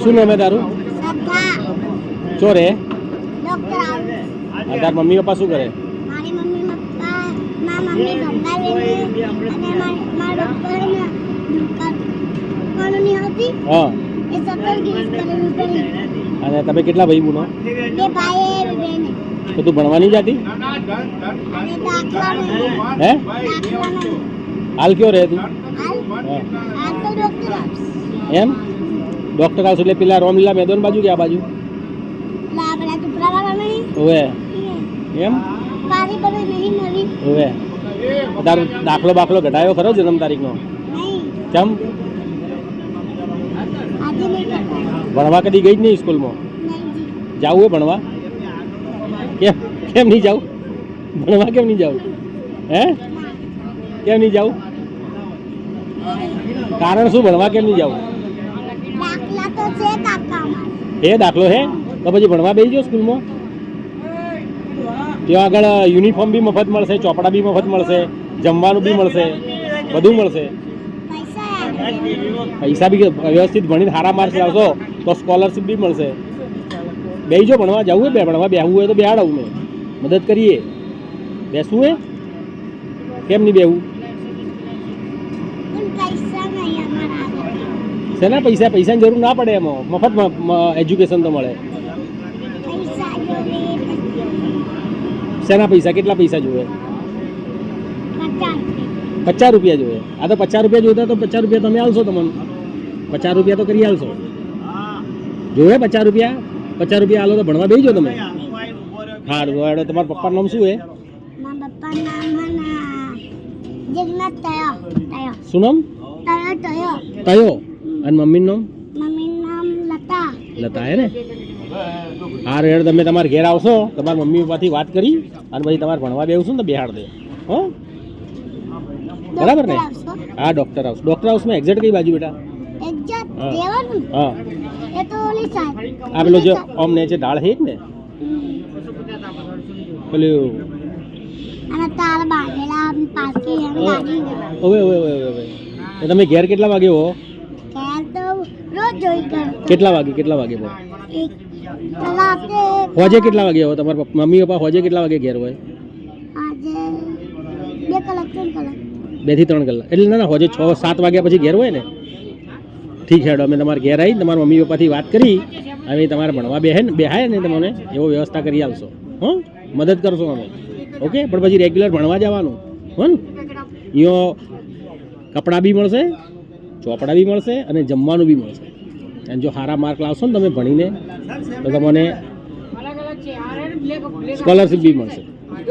શું નામ હે તારું? ચો રે તાર મમ્મી પપ્પા શું કરે? મારી મમ્મી પપ્પા મારા મમ્મી ધંધા અને મારી મારા ડોક્ટર ને દુકાન કોણ નહીં હા. એ સત્તર ગીસ કરેલું કરી અને તમે કેટલા ભાઈ બહેનો બે ભાઈ બે બેન. તો તું ભણવા નહીં જતી? હે? હાલ કયો રહે તું? એમ? ડૉક્ટર હાઉસ એટલે પેલા રોમલીલા મેદાન બાજુ કે આ બાજુ હવે એમ? હવે તારો દાખલો બાખલો ઘટાયો ખરો જન્મ તારીખનો? કેમ? ભણવા કદી ગઈ જ નહીં સ્કૂલમાં? જાવું હે ભણવા? કેમ? કેમ નહીં જાવ? ભણવા કેમ નહીં જાવ? હે? કેમ નહીં જાવ? કારણ શું? ભણવા કેમ નહીં જાવું દાખલા તો છે કાકા અમારે એ દાખલો હે? તો પછી ભણવા બેસી જાઓ સ્કૂલમાં. ત્યાં આગળ યુનિફોર્મ બી મફત મળશે, ચોપડા બી મફત મળશે, જમવાનું બી મળશે, બધું મળશે. પૈસા બી વ્યવસ્થિત ભણીને સારા માર્ક્સ લાવશો તો સ્કોલરશિપ બી મળશે. બેસજો ભણવા જવું હોય, બે ભણવા બેહવું હોય તો બેહાડવું મેં મદદ કરીએ. બેસવું હે? કેમ નહીં બેહવું? શેના પૈસા? પૈસાની જરૂર ના પડે એમાં. મફત એજ્યુકેશન તો મળે. શેના પૈસા? કેટલા પૈસા જોઈએ? પચાસ રૂપિયા જોઈએ. આ તો પચાસ રૂપિયા જોતા તો પચાસ રૂપિયા તમે આવશો તમને. પચાસ રૂપિયા તો કરી આવશો. જોવે પચાસ રૂપિયા? પચાસ રૂપિયા આલો તો ભણવા બેસજો તમે. હા તમારા પપ્પાનું નામ શું તયો શું નામ? તયો. અને મમ્મીનું નામ? લતા. લતા હે ને? હા રેડ તમે તમારા ઘેર આવશો તમારા મમ્મી પપ્પાથી વાત કરી અને પછી તમારે ભણવા બેસું ને તો બેહાડ દે. હો? બરાબર ને? હા ડૉક્ટર હાઉસ ડોક્ટર હાઉસમાં એક્ઝેક્ટ કઈ બાજુ બેટા? હા. આ પેલો જે ઓમ ને છે દાળ હે ને? પેલું તમે ઘેર કેટલા વાગે હો? જોઈ કેટલા વાગે કેટલા વાગે એક હોજે કેટલા વાગે આવો તમારા પપ્પા- મમ્મી પપ્પા હોજે કેટલા વાગે ઘેર હોય? આજે બે કલાક ત્રણ કલાક. બેથી ત્રણ કલાક. એટલે ના ના હોજે છ સાત વાગ્યા પછી ઘેર હોય ને? ઠીક હેડો અમે તમારા ઘેર આવી તમારા મમ્મી પપ્પાથી વાત કરી અમે તમારે ભણવા બેહે ને બેહાય ને તમને એવો વ્યવસ્થા કરી આવશો હો? મદદ કરશો અમે. ઓકે? પણ પછી રેગ્યુલર ભણવા જવાનું. હો ને? અહીંયા કપડાં બી મળશે ચોપડા બી મળશે અને જમવાનું બી મળશે. અને જો સારા માર્ક લાવશો ને તમે ભણીને તો તમને સ્કોલરશિપ બી મળશે.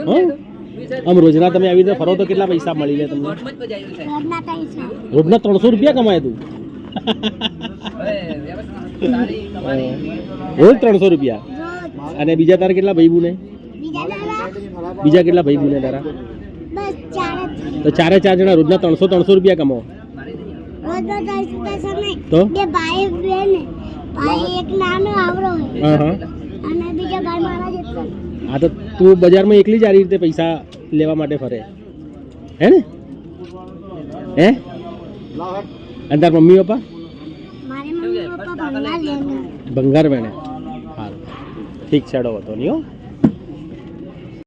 હો? આમ રોજના તમે આવી રીતે ફરો તો કેટલા પૈસા મળી જાય તમને? રોજના ત્રણસો રૂપિયા કમાય તું. રોજ ત્રણસો રૂપિયા. અને બીજા તારા કેટલા ભાઈ બુને બીજા કેટલા ભાઈ બુને તારા? બસ ચાર જ તો ચારે ચાર જણા રોજના ત્રણસો ત્રણસો રૂપિયા કમાવો રોજ રોજ દસ પૈસા નહીં તો બે ભાઈ બેન ભાઈ એક નાનો આવરો હા હા. અને બીજો ભાઈ મારા જેટલો. હા તો તું બજારમાં એકલી જ આ રીતે પૈસા લેવા માટે ફરે? હે ને? હે? અને તાર મમ્મી પપ્પા? મારી મમ્મી પપ્પા ભણવા લે ભંગાર વેણે. હાલ. ઠીક છે ડો હતો નહીં હો.